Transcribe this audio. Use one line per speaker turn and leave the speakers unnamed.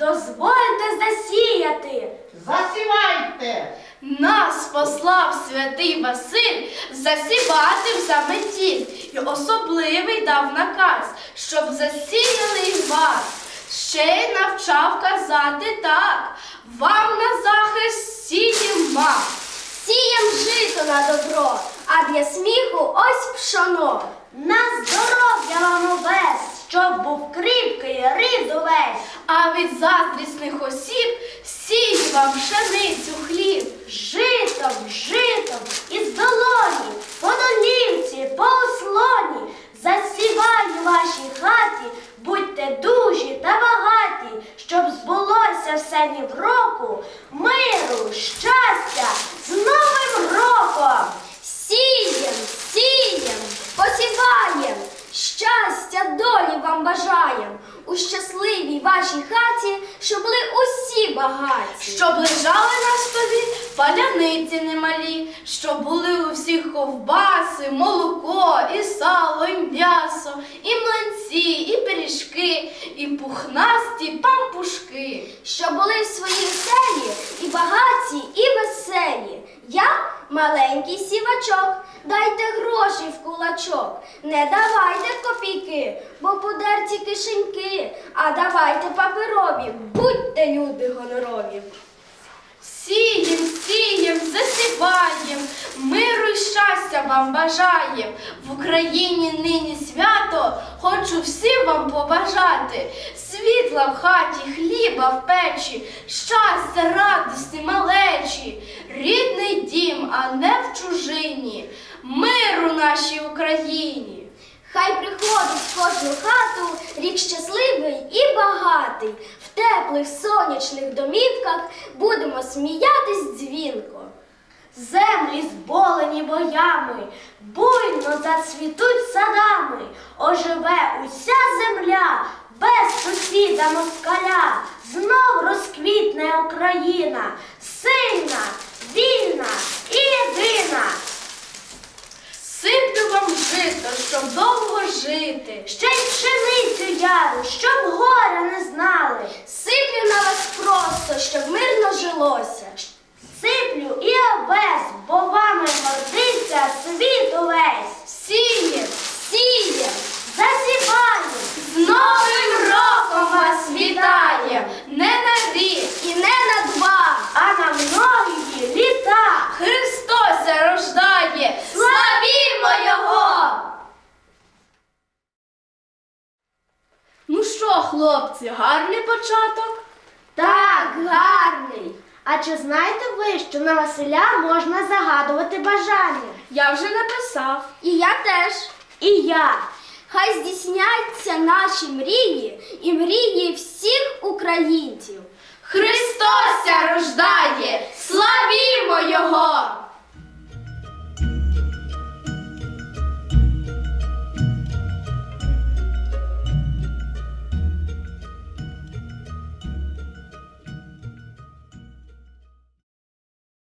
дозвольте засіяти.
Засівайте!
Нас послав святий Василь засівати в заметіль і особливий дав наказ, щоб засіяли й вас. Ще й навчав казати так, вам на захист сієм мав.
Сієм жито на добро, а для сміху ось пшоно. На здоров'я вам увесь, щоб був кріпкий увесь.
А від заздрісних осіб сій вам пшеницю хліб.
Житом, житом, із долоні, по долівці, по ослоні, засіваю вашій хаті, будьте дужі та багаті, щоб збулося все ні в року, миру, щастя, з Новим роком! Сієм, сієм, посіваєм, щастя долі вам бажаєм, у щасливій вашій хаті, щоб були усі багаті.
Щоб лежали на столі паляниці немалі, щоб були у всіх ковбаси, молоко, і сало, і м'ясо, і млинці, і пиріжки, і пухнасті пампушки.
що були в своїй селі і багаті, і веселі. Маленький сівачок, дайте гроші в кулачок, не давайте копійки, бо подерті кишеньки, а давайте паперові, будьте люди гонорові.
Сієм, сієм, засіваєм, миру й щастя вам бажаєм. В Україні нині свято, хочу всім вам побажати. Світла в хаті, хліба в печі, щастя, радості, малечі, рідний дім, а не в чужині, миру нашій Україні.
Хай приходить в кожну хату рік щасливий і багатий. В теплих сонячних домівках будемо сміятись дзвінко. Землі зболені боями, буйно зацвітуть садами, оживе уся земля, без сусіда москаля, знов розквітне Україна, сильна, вільна і єдина.
Сиплю вам жито, щоб довго жити.
Ще й пшеницю яру, щоб горя не знали. Сиплю на вас просто, щоб мирно жилося. Сиплю і овес, бо вами гордиться світ увесь.
Сієм,
Сієм, засіваєм,
З Новим роком вас вітає! Не на рік,
і не на два, а на многії літа.
Христос рождає! Славімо Його! Ну що, хлопці, гарний початок?
Так, гарний. А чи знаєте ви, що на Василя можна загадувати бажання?
Я вже написав.
І я теж. І я. Хай здійсняться наші мрії і мрії всіх українців.
Христос рождає! Славімо Його!